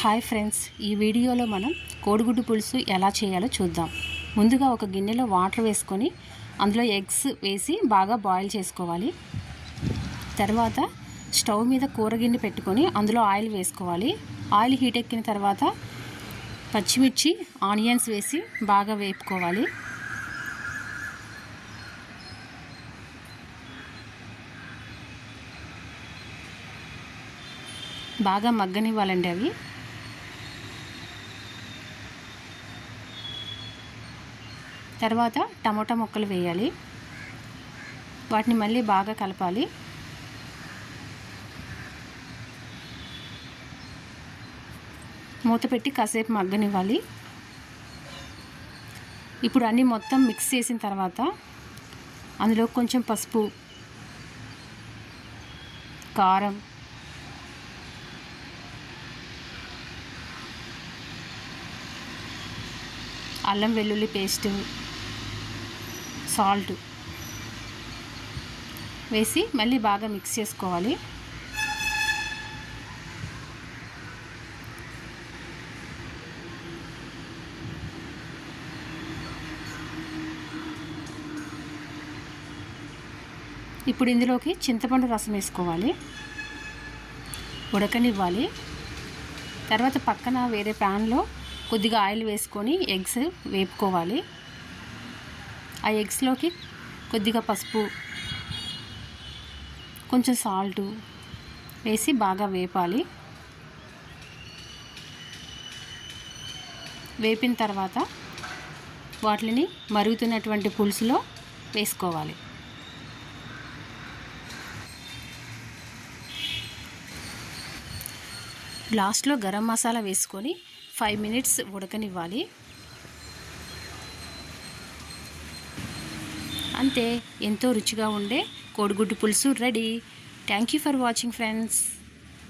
Hi friends ఈ వీడియోలో మనం కోడిగుడ్డు పులుసు ఎలా చేయాలో చూద్దాం. ముందుగా ఒక గిన్నెలో వాటర్ వేసుకొని అందులో ఎగ్స్ వేసి బాగా బాయిల్ చేసుకోవాలి. తర్వాత స్టవ్ మీద కూరగిన్నె పెట్టుకొని అందులో ఆయిల్ వేసుకోవాలి. ఆయిల్ హీట్ ఎక్కిన తర్వాత పచ్చిమిర్చి ఆనియన్స్ వేసి బాగా వేపుకోవాలి. బాగా మగ్గనివ్వాలండి అవి. తర్వాత టమోటా ముక్కలు వేయాలి. వాటిని మళ్ళీ బాగా కలపాలి. మూత పెట్టి కాసేపు మగ్గనివ్వాలి. ఇప్పుడు అన్నీ మొత్తం మిక్స్ చేసిన తర్వాత అందులో కొంచెం పసుపు కారం అల్లం వెల్లుల్లి పేస్టు సాల్ట్ వేసి మళ్ళీ బాగా మిక్స్ చేసుకోవాలి. ఇప్పుడు ఇందులోకి చింతపండు రసం వేసుకోవాలి. ఉడకనివ్వాలి. తర్వాత పక్కన వేరే ప్యాన్లో కొద్దిగా ఆయిల్ వేసుకొని ఎగ్స్ వేపుకోవాలి. ఆ ఎగ్స్లోకి కొద్దిగా పసుపు కొంచెం సాల్టు వేసి బాగా వేపాలి. వేపిన తర్వాత వాటిని మరుగుతున్నటువంటి పులుసులో వేసుకోవాలి. లాస్ట్లో గరం మసాలా వేసుకొని ఫైవ్ మినిట్స్ ఉడకనివ్వాలి. అంతే ఎంతో రుచిగా ఉండే కోడిగుడ్డు పులుసు ready. Thank you for watching friends